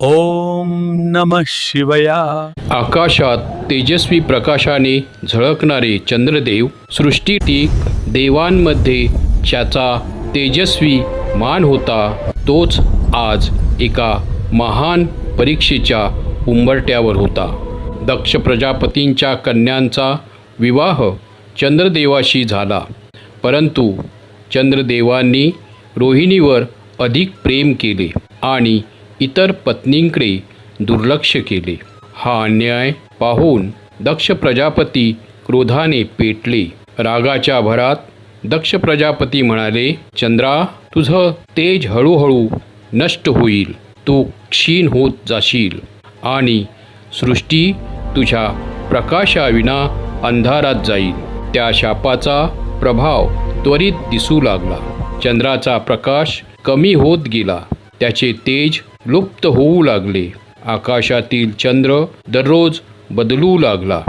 ओम नम शिवया. आकाशात तेजस्वी प्रकाशाने झळकणारे चंद्रदेव सृष्टीतील देवांमध्ये ज्याचा तेजस्वी मान होता तोच आज एका महान परीक्षेच्या उंबरट्यावर होता. दक्ष प्रजापतींच्या कन्यांचा विवाह चंद्रदेवाशी झाला. परंतु चंद्रदेवांनी रोहिणीवर अधिक प्रेम केले आणि इतर पत्नींकडे दुर्लक्ष केले. हा अन्याय पाहून दक्ष प्रजापती क्रोधाने पेटले. रागाच्या भरात दक्ष प्रजापती म्हणाले चंद्रा तुझं तेज हळूहळू नष्ट होईल. तू क्षीण होत जाशील आणि सृष्टी तुझ्या प्रकाशाविना अंधारात जाईल. त्या शापाचा प्रभाव त्वरित दिसू लागला. चंद्राचा प्रकाश कमी होत गेला. त्याचे तेज लुप्त होऊ लागले. आकाशातील चंद्र दररोज बदलू लागला.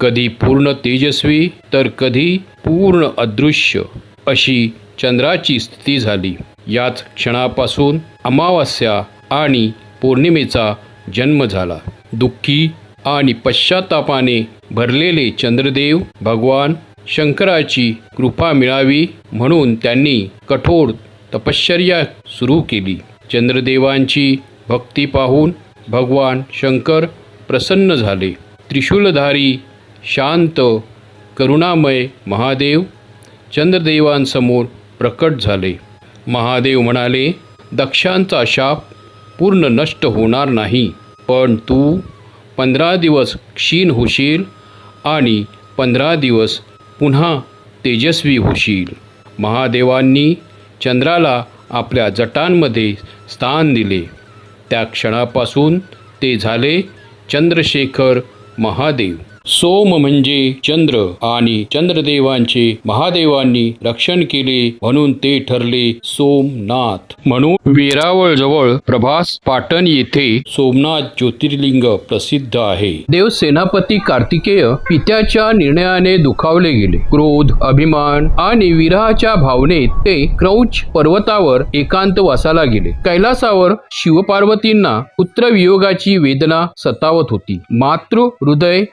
कधी पूर्ण तेजस्वी तर कधी पूर्ण अदृश्य अशी चंद्राची स्थिती झाली. याच क्षणापासून अमावास्या आणि पौर्णिमेचा जन्म झाला. दुःखी आणि पश्चातापाने भरलेले चंद्रदेव भगवान शंकराची कृपा मिळावी म्हणून त्यांनी कठोर तपश्चर्या सुरू केली. चंद्रदेवांची भक्ती पाहून भगवान शंकर प्रसन्न झाले. त्रिशूलधारी शांत करुणामय महादेव चंद्रदेवांसमोर प्रकट झाले. महादेव म्हणाले दक्षांचा शाप पूर्ण नष्ट होणार नाही. पण तू पंधरा दिवस क्षीण होशील आणि पंधरा दिवस पुन्हा तेजस्वी होशील. महादेवांनी चंद्राला आपल्या जटांमध्ये स्थान दिले. त्या क्षणापासून ते झाले चंद्रशेखर महादेव. सोम म्हणजे चंद्र आणि चंद्रदेवांचे महादेवांनी रक्षण केले म्हणून ते ठरले सोमनाथ. म्हणून वेरावळ जवळ प्रभास पाटण येथे सोमनाथ ज्योतिर्लिंग प्रसिद्ध आहे. देव सेनापती कार्तिकेय पित्याच्या निर्णयाने दुखावले गेले. क्रोध अभिमान आणि विरहाच्या भावनेत ते क्रौच पर्वतावर एकांत वासाला गेले. कैलासावर शिवपार्वतींना पुत्रवियोगाची वेदना सतावत होती. मातृ हृदय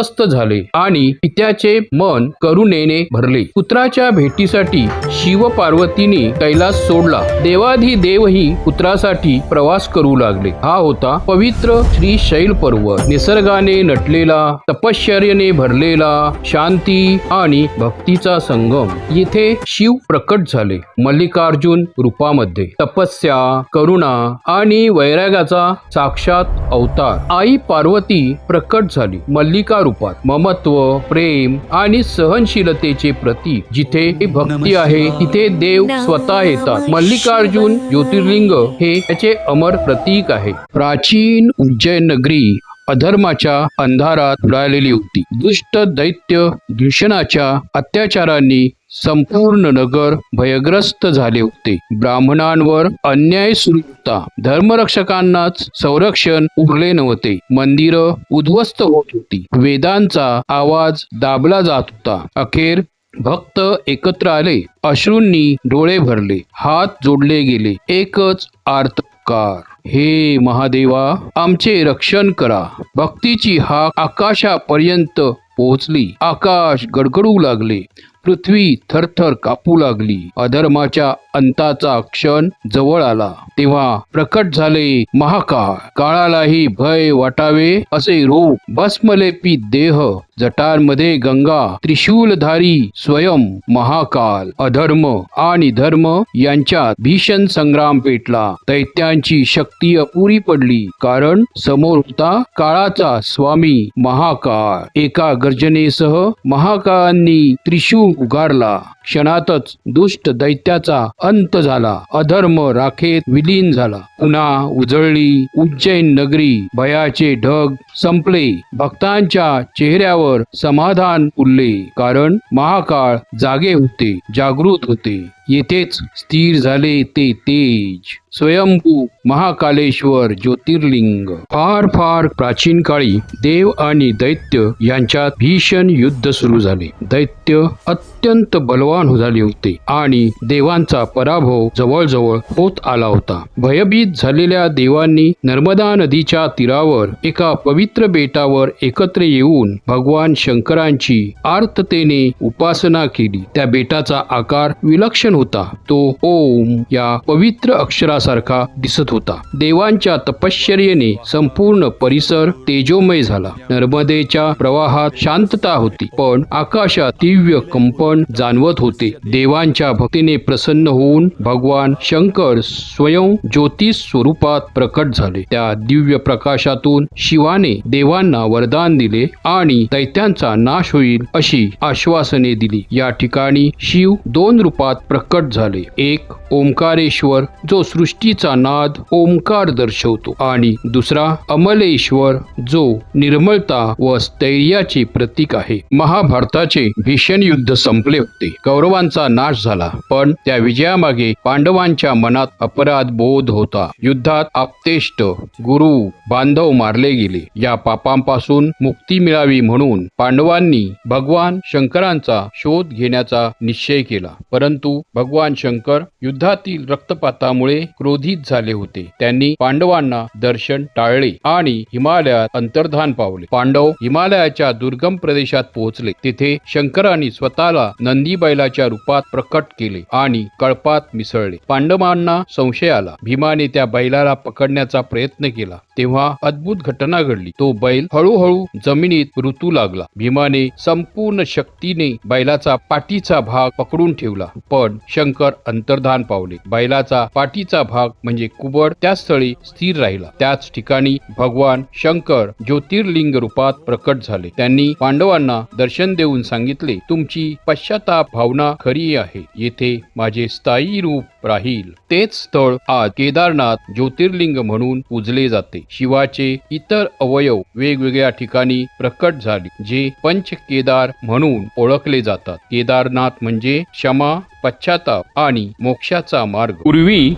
अस्वस्थ झाले आणि पित्याचे मन करुणेने भरले. पुत्राच्या भेटीसाठी शिव पार्वतीने कैलास सोडला. देवाधी देवही पुत्रासाठी प्रवास करू लागले. हा होता पवित्र श्री शैल पर्वत निसर्गाने नटलेला तपश्चर्याने भरलेला शांती आणि भक्तीचा संगम. येथे शिव प्रकट झाले. मल्लिकार्जुन रूपामध्ये. तपस्या करुणा आणि वैरागाचा साक्षात अवतार. आई पार्वती प्रकट झाली. मल्लिका रूपात ममत्व प्रेम आणि सहनशीलतेचे प्रतीक जिथे भक्ती आहे तिथे देव स्वतः येतात. मल्लिकार्जुन ज्योतिर्लिंग हे त्याचे अमर प्रतीक आहे. प्राचीन उज्जैन नगरी अधर्माच्या अंधारात उडालेली होती. दुष्ट दैत्य दूषणाच्या अत्याचारांनी संपूर्ण नगर भयग्रस्त झाले होते. ब्राह्मणांवर अन्याय सुरू होता. धर्मरक्षकांनाच संरक्षण उरले नव्हते. मंदिर उद्ध्वस्त होत होती. वेदांचा आवाज दाबला जात होता. अखेर भक्त एकत्र आले. अश्रूंनी डोळे भरले. हात जोडले गेले. एकच आर्तकार. हे महादेवा आमचे रक्षण करा. भक्तीची हाक आकाशापर्यंत पोहोचली. आकाश गडगडू लागले. पृथ्वी थरथर कापू लागली. अधर्माच्या अंताचा क्षण जवळ आला. तेव्हा प्रकट झाले महाकाळ काळालाही भय वाटावे असे रूप भस्मलेपी देह जटांमध्ये गंगा त्रिशूलधारी स्वयं महाकाल अधर्म आणि धर्म यांच्यात भीषण संग्राम पेटला. दैत्यांची शक्ती अपुरी पडली कारण समोर होता काळाचा स्वामी महाकाळ. एका गर्जनेसह महाकाळांनी त्रिशूल उगारला क्षणातच दुष्ट दैत्याचा अंत झाला. अधर्म राखेत विलीन झाला. पुन्हा उजळली उज्जैन नगरी. भयाचे ढग संपले. भक्तांच्या चेहऱ्यावर समाधान उरले. कारण महाकाळ जागे होते जागृत होते. येथेच स्थिर झाले ते तेज. स्वयंभू महाकालेश्वर ज्योतिर्लिंग. फार फार प्राचीन काळी देव आणि दैत्य यांच्यात भीषण युद्ध सुरू झाले. दैत्य अत अत्यंत बलवान झाले होते आणि देवांचा पराभव जवळजवळ होत आला होता. भयभीत झालेल्या देवांनी नर्मदा नदीच्या तीरावर एका पवित्र बेटावर एकत्र येऊन भगवान शंकरांची आर्ततेने उपासना केली. त्या बेटाचा आकार विलक्षण होता. तो ओम या पवित्र अक्षरासारखा दिसत होता. देवांच्या तपश्चर्येने संपूर्ण परिसर तेजोमय झाला. नर्मदेच्या प्रवाहात शांतता होती पण आकाशात दिव्य कंपन जाणवत होते. देवांच्या भक्तीने प्रसन्न होऊन भगवान शंकर स्वयं ज्योतिष स्वरूपात प्रकट झाले. त्या दिव्य प्रकाशातून शिवाने देवांना वरदान दिले आणि दैत्यांचा नाश होईल अशी आश्वासने दिली. या ठिकाणी शिव दोन रूपात प्रकट झाले. एक ओंकारेश्वर जो सृष्टीचा नाद ओंकार दर्शवतो आणि दुसरा अमलेश्वर जो निर्मळता व स्थैर्याचे प्रतीक आहे. महाभारताचे भीषण युद्ध जिंकले होते. कौरवांचा नाश झाला पण त्या विजयामागे पांडवांच्या मनात अपराध बोध होता. युद्धात आपतेष्ट गुरु बांधव मारले गेले. या पापांपासून मुक्ती मिळावी म्हणून पांडवांनी भगवान शंकरांचा शोध घेण्याचा निश्चय केला. परंतु भगवान शंकर युद्धातील रक्तपातामुळे क्रोधित झाले होते. त्यांनी पांडवांना दर्शन टाळले आणि हिमालयात अंतर्धान पावले. पांडव हिमालयाच्या दुर्गम प्रदेशात पोहोचले. तिथे शंकरांनी स्वतःला नंदी बैलाच्या रूपात प्रकट केले आणि कळपात मिसळले. पांडवांना संशय आला. भीमाने त्या बैलाला पकडण्याचा प्रयत्न केला. तेव्हा अद्भुत घटना घडली. तो बैल हळूहळू जमिनीत ऋतू लागला. भीमाने संपूर्ण शक्तीने बैलाचा पाठीचा भाग पकडून ठेवला. पण शंकर अंतर्धान पावले. बैलाचा पाठीचा भाग म्हणजे कुबड त्याच स्थळी स्थिर राहिला. त्याच ठिकाणी भगवान शंकर ज्योतिर्लिंग रूपात प्रकट झाले. त्यांनी पांडवांना दर्शन देऊन सांगितले तुमची पश्चाताप भावना खरी आहे. येथे माझे स्थायी रूप राहील. तेच स्थळ आज केदारनाथ ज्योतिर्लिंग म्हणून पूजले जाते. शिवाचे इतर अवयव वेगवेगळ्या ठिकाणी प्रकट झाले जे पंच केदार म्हणून ओळखले जातात. केदारनाथ म्हणजे क्षमा पश्चाताप आणि मोक्षाचा मार्ग. पूर्वी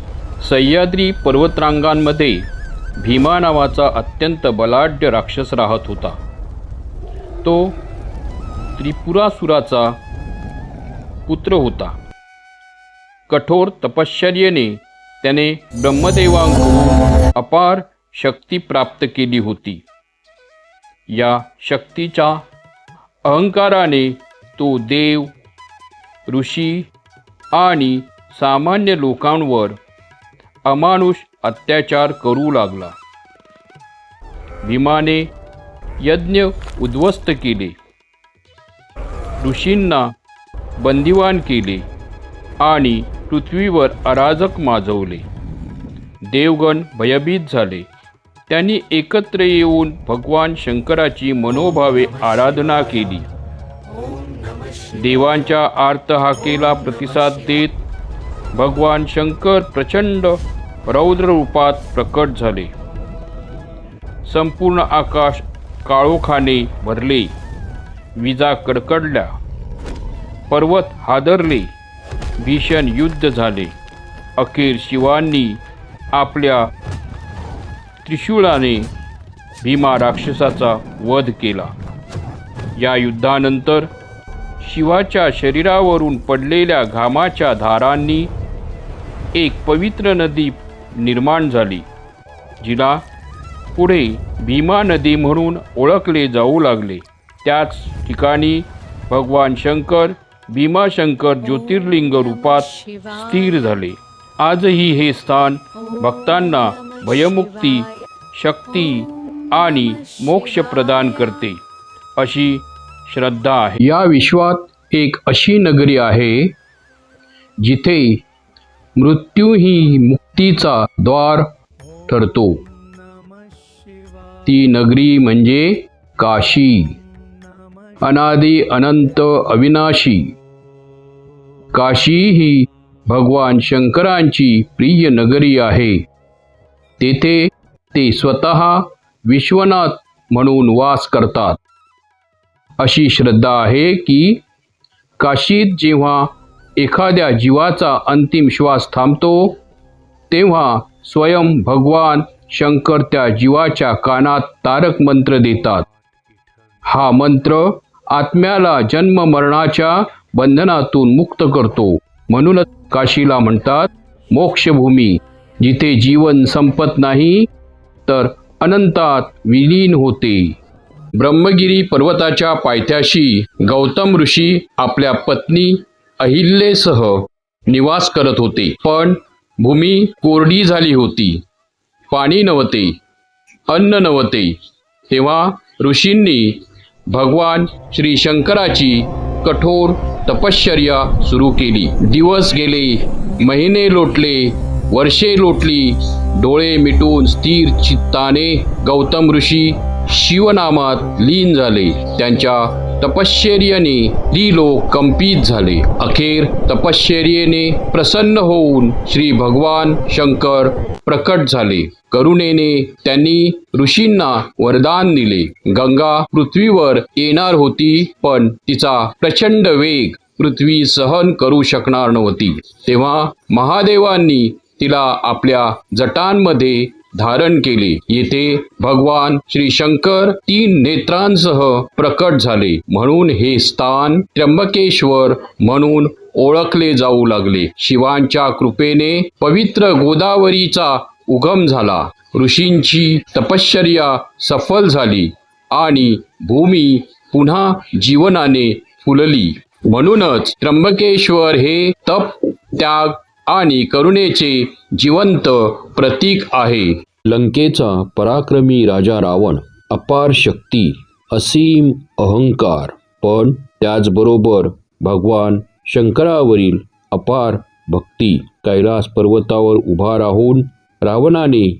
सह्याद्री पर्वतरांगांमध्ये भीमा नावाचा अत्यंत बलाढ्य राक्षस राहत होता. तो त्रिपुरासुराचा पुत्र होता. कठोर तपश्चर्येने त्याने ब्रह्मदेवांकडून अपार शक्ती प्राप्त केली होती. या शक्तीच्या अहंकाराने तो देव ऋषी आणि सामान्य लोकांवर अमानुष अत्याचार करू लागला. भीमाने यज्ञ उद्ध्वस्त केले. ऋषींना बंदिवान केले आणि पृथ्वीवर अराजक माजवले. देवगण भयभीत झाले. त्यांनी एकत्र येऊन भगवान शंकराची मनोभावे आराधना केली. देवांच्या आर्तहाकेला प्रतिसाद देत भगवान शंकर प्रचंड रौद्र रूपात प्रकट झाले. संपूर्ण आकाश काळोखाने भरले. विजा कडकडल्या. पर्वत हादरले. भीषण युद्ध झाले. अखेर शिवांनी आपल्या त्रिशूळाने भीमा राक्षसाचा वध केला. या युद्धानंतर शिवाच्या शरीरावरून पडलेल्या घामाच्या धारांनी एक पवित्र नदी निर्माण झाली जिला पुढे भीमा नदी म्हणून ओळखले जाऊ लागले. त्याच ठिकाणी भगवान शंकर भीमाशंकर ज्योतिर्लिंग रूपात स्थिर झाले. आजही हे स्थान भक्तांना भयमुक्ती शक्ती आणि मोक्ष प्रदान करते अशी श्रद्धा आहे. या विश्वात एक अशी नगरी आहे जिथे मृत्यू ही मुक्तीचा द्वार ठरतो. ती नगरी म्हणजे काशी. अनादी अनंत अविनाशी. काशी ही भगवान शंकरांची प्रिय नगरी आहे. तेथे ते स्वतः विश्वनाथ म्हणून वास करतात. अशी श्रद्धा आहे की काशीत जेव्हा एखाद्या जीवाचा अंतिम श्वास थांबतो तेव्हा स्वयं भगवान शंकर त्या जीवाच्या कानात तारक मंत्र देतात. हा मंत्र आत्म्याला जन्म मरणाच्या बंधनातून मुक्त करतो. म्हणूनच काशीला म्हणतात मोक्षभूमी. जिथे जीवन संपत नाही तर अनंतात विलीन होते. ब्रह्मगिरी पर्वताच्या पायथ्याशी गौतम ऋषी आपल्या पत्नी अहिल्येसह निवास करत होते. पण भूमी कोरडी झाली होती. पाणी नव्हते अन्न नव्हते. तेव्हा ऋषींनी भगवान श्री शंकराची कठोर तपश्चर्या सुरू केली. दिवस गेले महिने लोटले वर्षे लोटली. डोळे मिटून स्थिर चित्ताने गौतम ऋषी शिवनामात लीन झाले. त्यांच्या तपश्चर्याने ती लोक कंपित झाले. अखेर तपश्चर्येने प्रसन्न होऊन श्री भगवान शंकर प्रकट झाले. करुणेने त्यांनी ऋषींना वरदान दिले. गंगा पृथ्वीवर येणार होती पण तिचा प्रचंड वेग पृथ्वी सहन करू शकणार नव्हती. तेव्हा महादेवांनी तिला आपल्या जटांमध्ये धारण केले. येथे भगवान श्री शंकर तीन नेत्रांसह प्रकट झाले. म्हणून हे स्थान त्र्यंबकेश्वर म्हणून ओळखले जाऊ लागले. शिवांच्या कृपेने पवित्र गोदावरीचा उगम झाला. ऋषींची तपश्चर्या सफल झाली आणि भूमी पुन्हा जीवनाने फुलली. म्हणूनच त्र्यंबकेश्वर हे तप त्याग आणि करुणेचे जिवंत प्रतीक आहे. लंकेचा पराक्रमी राजा रावण अपार शक्ती असीम अहंकार. पण त्याचबरोबर भगवान शंकरावरील अपार भक्ती कैलास पर्वतावर उभा राहून रावणाने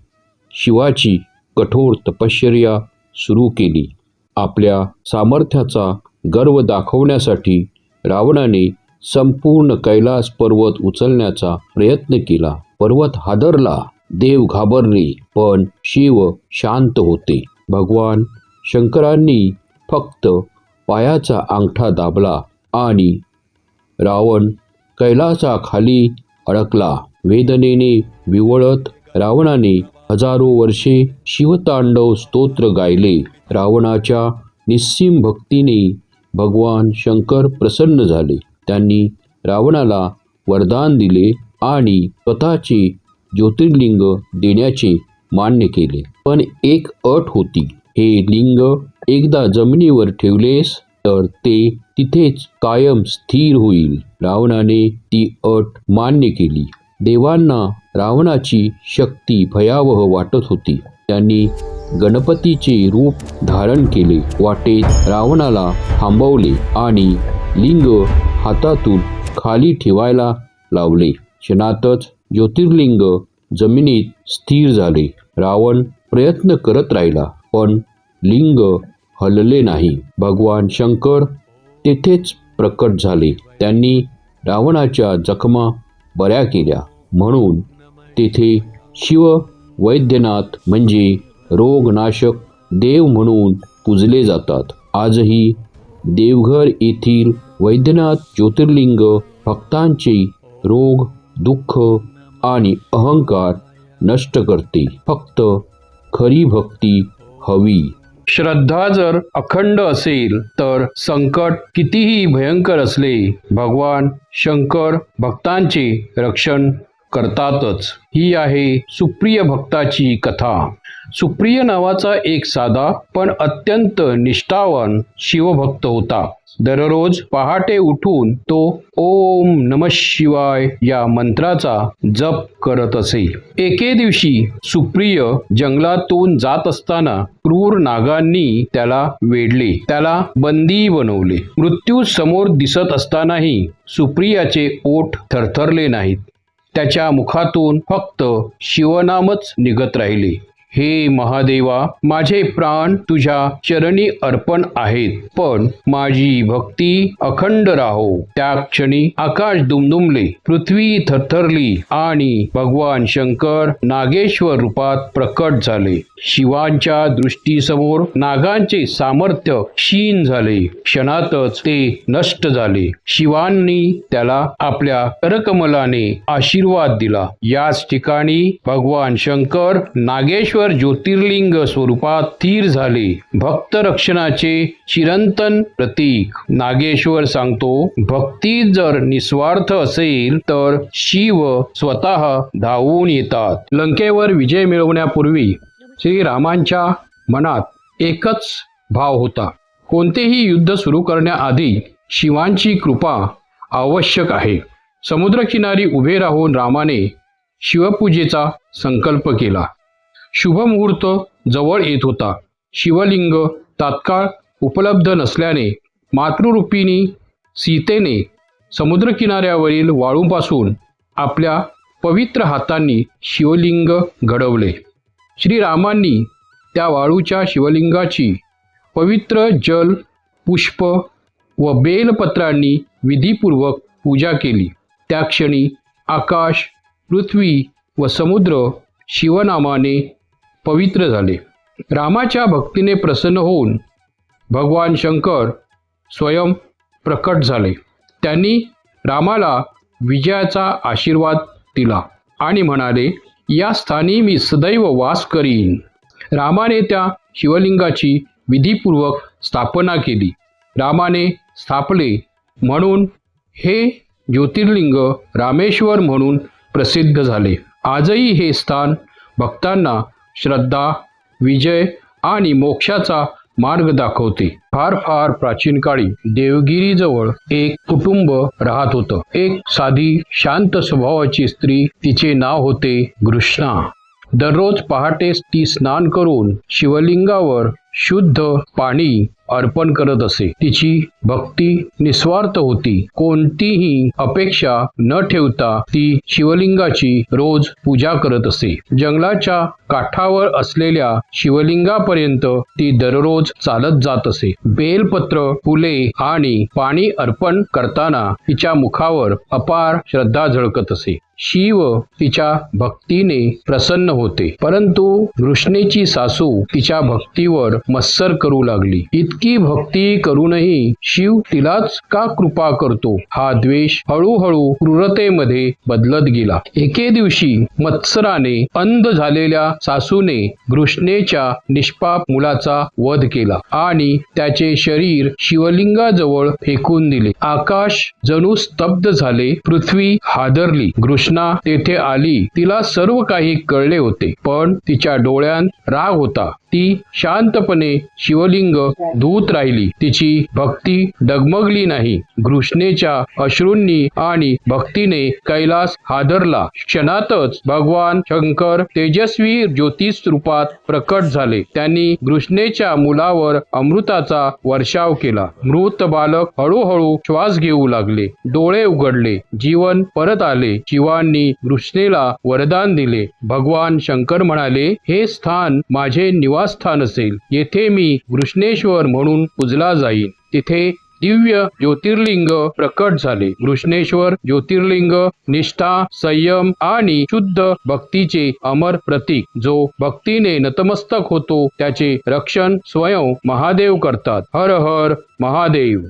शिवाची कठोर तपश्चर्या सुरू केली. आपल्या सामर्थ्याचा गर्व दाखवण्यासाठी रावणाने संपूर्ण कैलास पर्वत उचलण्याचा प्रयत्न केला. पर्वत हादरला देव घाबरले पण शिव शांत होते. भगवान शंकरांनी फक्त पायाचा अंगठा दाबला आणि रावण कैलासा खाली अडकला. वेदनेने विवळत रावणाने हजारो वर्षे शिवतांडव स्तोत्र गायले. रावणाच्या निस्सीम भक्तीने भगवान शंकर प्रसन्न झाले. त्यांनी रावणाला वरदान दिले आणि स्वतःचे ज्योतिर्लिंग देण्याचे मान्य केले. पण एक अट होती. हे लिंग एकदा जमिनीवर ठेवलेस तर ते तिथेच कायम स्थिर होईल. रावणाने ती अट मान्य केली. देवांना रावणाची शक्ती भयावह वाटत होती. त्यांनी गणपतीचे रूप धारण केले. वाटेत रावणाला थांबवले आणि लिंग हातातून खाली ठेवायला लावले. क्षणातच ज्योतिर्लिंग जमिनीत स्थिर झाले. रावण प्रयत्न करत राहिला पण लिंग हलले नाही. भगवान शंकर तेथेच प्रकट झाले. त्यांनी रावणाच्या जखमा बऱ्या केल्या. म्हणून तेथे शिव वैद्यनाथ म्हणजे रोगनाशक देव म्हणून पूजले जातात. आजही देवघर येथील वैद्यनाथ ज्योतिर्लिंग भक्तांचे रोग दुःख आणि अहंकार नष्ट करते. फक्त खरी भक्ती हवी. श्रद्धा जर अखंड असेल तर संकट कितीही भयंकर असले भगवान शंकर भक्तांचे रक्षण करतातच. ही आहे सुप्रिय भक्ताची कथा. सुप्रिय नावाचा एक साधा पण अत्यंत निष्ठावान शिवभक्त होता. दररोज पहाटे उठून तो ओम नम शिवाय या मंत्राचा जप करत असे. एके दिवशी सुप्रिय जंगलातून जात असताना क्रूर नागांनी त्याला वेढले. त्याला बंदी बनवले. मृत्यू समोर दिसत असतानाही सुप्रियाचे ओठ थरथरले नाहीत. त्याच्या मुखातून फक्त शिवनामच निघत राहिले. हे महादेवा माझे प्राण तुझ्या चरणी अर्पण आहेत. पण माझी भक्ती अखंड राहो. त्या क्षणी आकाश दुमदुमले पृथ्वी थरथरली आणि भगवान शंकर नागेश्वर रूपात प्रकट झाले. शिवांच्या दृष्टीसमोर नागांचे सामर्थ्य क्षीण झाले. क्षणातच ते नष्ट झाले. शिवांनी त्याला आपल्या करकमलाने आशीर्वाद दिला. याच ठिकाणी भगवान शंकर नागेश्वर ज्योतिर्लिंग स्वरूपात स्थिर झाले. भक्त रक्षणाचे चिरंतन प्रतीक. नागेश्वर सांगतो भक्ती जर निस्वार्थ असेल तर शिव स्वतः धावून येतात. लंकेवर विजय मिळवण्यापूर्वी श्रीरामांच्या मनात एकच भाव होता. कोणतेही युद्ध सुरू करण्याआधी शिवांची कृपा आवश्यक आहे. समुद्रकिनारी उभे राहून रामाने शिवपूजेचा संकल्प केला. शुभमुहूर्त जवळ येत होता. शिवलिंग तात्काळ उपलब्ध नसल्याने मातृरूपिणी सीतेने समुद्रकिनाऱ्यावरील वाळूपासून आपल्या पवित्र हातांनी शिवलिंग घडवले. श्रीरामांनी त्या वाळूच्या शिवलिंगाची पवित्र जल पुष्प व बेलपत्रांनी विधीपूर्वक पूजा केली. त्या क्षणी आकाश पृथ्वी व समुद्र शिवनामाने पवित्र झाले. रामाच्या भक्तीने प्रसन्न होऊन भगवान शंकर स्वयं प्रकट झाले. त्यांनी रामाला विजयाचा आशीर्वाद दिला आणि म्हणाले या स्थानी मी सदैव वास करीन. रामाने त्या शिवलिंगाची विधीपूर्वक स्थापना केली. रामाने स्थापले म्हणून हे ज्योतिर्लिंग रामेश्वर म्हणून प्रसिद्ध झाले. आजही हे स्थान भक्तांना श्रद्धा विजय आणि मोक्षाचा मार्ग दाखवते. फार फार प्राचीन काळी देवगिरीजवळ एक कुटुंब राहत होतं. एक साधी शांत स्वभावाची स्त्री तिचे नाव होते कृष्णा. दररोज पहाटेस ती स्नान करून शिवलिंगावर शुद्ध पाणी अर्पण करत असे. तिची भक्ती निस्वार्थ होती. कोणतीही अपेक्षा न ठेवता ती शिवलिंगाची रोज पूजा करत असे. जंगलाच्या काठावर असलेल्या शिवलिंगापर्यंत ती दररोज चालत जात असे. बेलपत्र फुले आणि पाणी अर्पण करताना तिच्या मुखावर अपार श्रद्धा झळकत असे. शिव तिच्या भक्तीने प्रसन्न होते. परंतु वृष्णेची सासू तिच्या भक्तीवर मत्सर करू लागली. इतकी भक्ती करूनही शिव तिलाच का कृपा करतो? हा द्वेष हळूहळू क्रूरतेमध्ये बदलत गेला. एके दिवशी मत्सराने अंध झालेल्या सासूने घृष्णेच्या निष्पाप मुलाचा वध केला आणि त्याचे शरीर शिवलिंगाजवळ फेकून दिले. आकाश जणू स्तब्ध झाले पृथ्वी हादरली. कृष्णा तेथे आली. तिला सर्व काही कळले होते. पण तिच्या डोळ्यात राग होता. ती शांतपणे शिवलिंग धूत राहिली. तिची भक्ती डगमगली नाही. घृष्णेच्या अश्रूंनी आणि भक्तीने कैलास हादरला. क्षणातच भगवान शंकर तेजस्वी ज्योतिष रूपात प्रकट झाले. त्यांनी घृष्णेच्या मुलावर अमृताचा वर्षाव केला. मृत बालक हळूहळू श्वास घेऊ लागले. डोळे उघडले. जीवन परत आले. शिवा देवांनी कृष्णेला वरदान दिले. भगवान शंकर म्हणाले हे स्थान माझे निवासस्थान असेल. येथे मी कृष्णेश्वर म्हणून पूजला जाईन. तिथे दिव्य ज्योतिर्लिंग प्रकट झाले. घृष्णेश्वर ज्योतिर्लिंग निष्ठा संयम आणि शुद्ध भक्तीचे अमर प्रतीक जो भक्तीने नतमस्तक होतो त्याचे रक्षण स्वयं महादेव करतात. हर हर महादेव.